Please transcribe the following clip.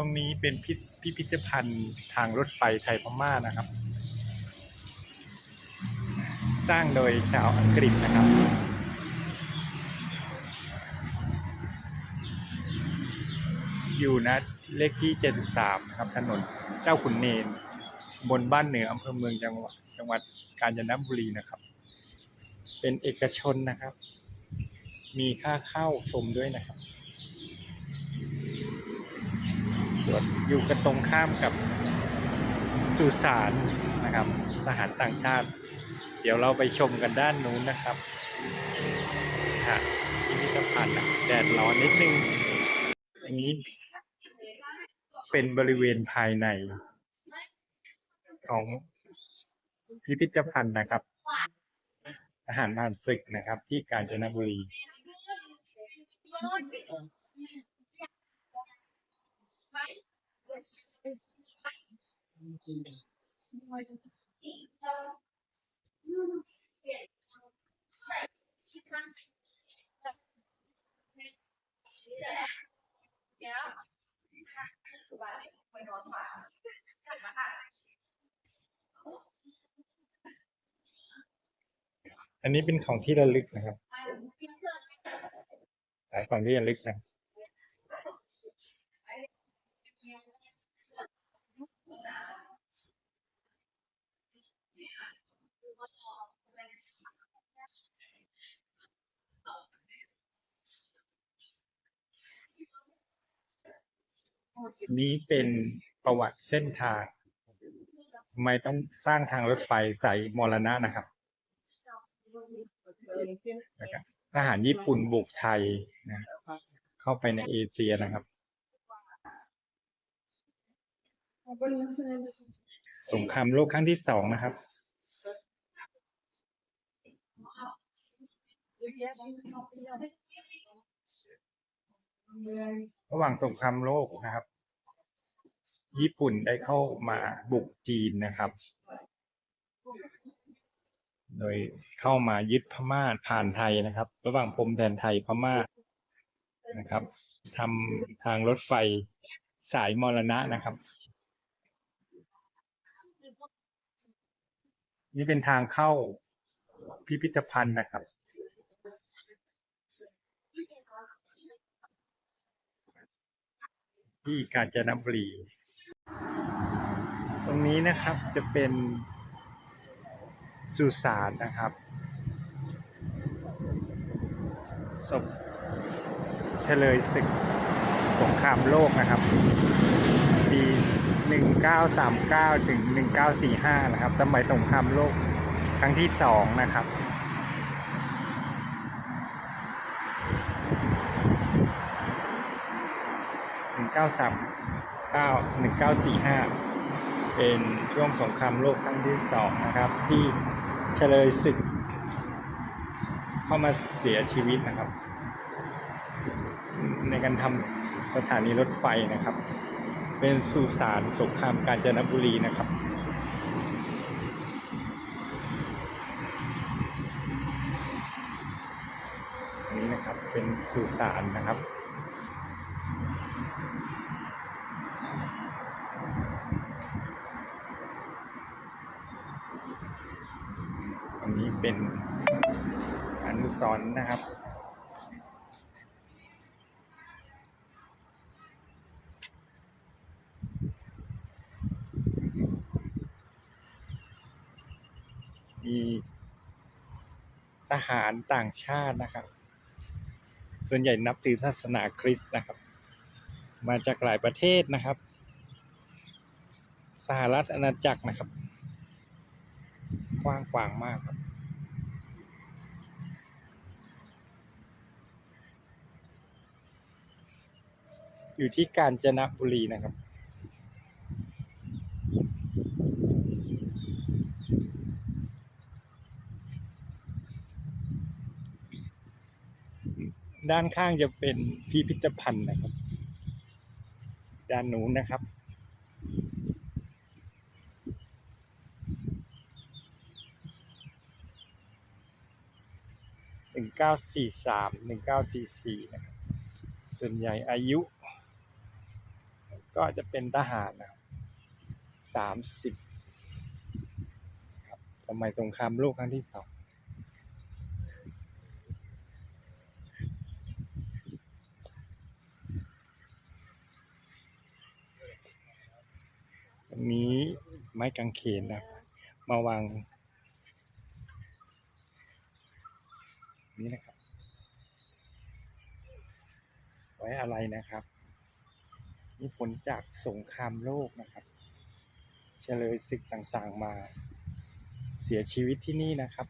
ตรงนี้เป็นพิพิพิธภัณฑ์ทางรถไฟไทยพม่านะครับ สร้างโดยชาวอังกฤษนะครับ อยู่นะเลขที่ 73 นะครับ ถนนเจ้าขุนเนนบนบ้านเหนืออำเภอเมืองจังหวัดจังหวัดกาญจนบุรีนะครับ เป็นเอกชนนะครับ มีค่าเข้าชมด้วยนะครับ สวนอยู่กันตรงข้ามกับสุสานนะครับทหารต่างชาติ เดี๋ยวเราไปชมกันด้านนู้นนะครับฮะพิพิธภัณฑ์นแดดร้อนนิดนึงอันนี้เป็นบริเวณภายใน ของพิพิธภัณฑ์นะครับทหารผ่านศึกนะครับ ที่กาญจนบุรี อันนี้เป็นของที่ระลึกนะครับ สายของที่ระลึกนะ นี้เป็นประวัติเส้นทางทำไมต้องสร้างทางรถไฟสายมรณะนะครับนะครับทหารญี่ปุ่นบุกไทยนะเข้าไปในเอเชียนะครับ สงครามโลกครั้งที่สองนะครับ ระหว่างสงครามโลกนะครับ ญี่ปุ่นได้เข้ามาบุกจีนนะครับ โดยเข้ามายึดพม่าผ่านไทยนะครับ ระหว่างพรมแดนไทยพม่านะครับทำทางรถไฟสายมรณะนะครับ นี่เป็นทางเข้าพิพิธภัณฑ์นะครับ ที่กาญจนบุรี ตรงนี้นะครับจะเป็นสุสานนะครับศพเฉลยศึกสงครามโลกนะครับ ปี 1939 ถึง 1945 นะครับสมัยสงครามโลกครั้งที่สองนะครับ 9391945 เป็นช่วงสงครามโลกครั้งที่สองนะครับ ที่เฉลยศึก เข้ามาเสียชีวิตนะครับ ในการทำสถานีรถไฟนะครับ เป็นสุสานสงครามกาญจนบุรีนะครับนนี้นะครับเป็นสุสานนะครับ อันนี้ เป็นอนุสรณ์นะครับมีทหารต่างชาตินะครับ ส่วนใหญ่นับถือศาสนาคริสต์นะครับ มาจากหลายประเทศนะครับ สหรัฐอาณาจักรนะครับ กว้างขวางมากครับ อยู่ที่กาญจนบุรีนะครับ ด้านข้างจะเป็นพิพิธภัณฑ์นะครับ ด้านนู้นนะครับหนึ่งเก้าสี่สามหนึ่งเก้าสี่สี่นะครับส่วนใหญ่อายุ ก็จะเป็นทหารนะสามสิบครับสมัยสงครามโลกครั้งที่สองตรงนี้ไม้กางเขนนะมาวางนี้นะครับ ไว้อะไรนะครับ มีผลจากสงครามโลกนะครับ เฉลยศึกต่างๆมา เสียชีวิตที่นี่นะครับ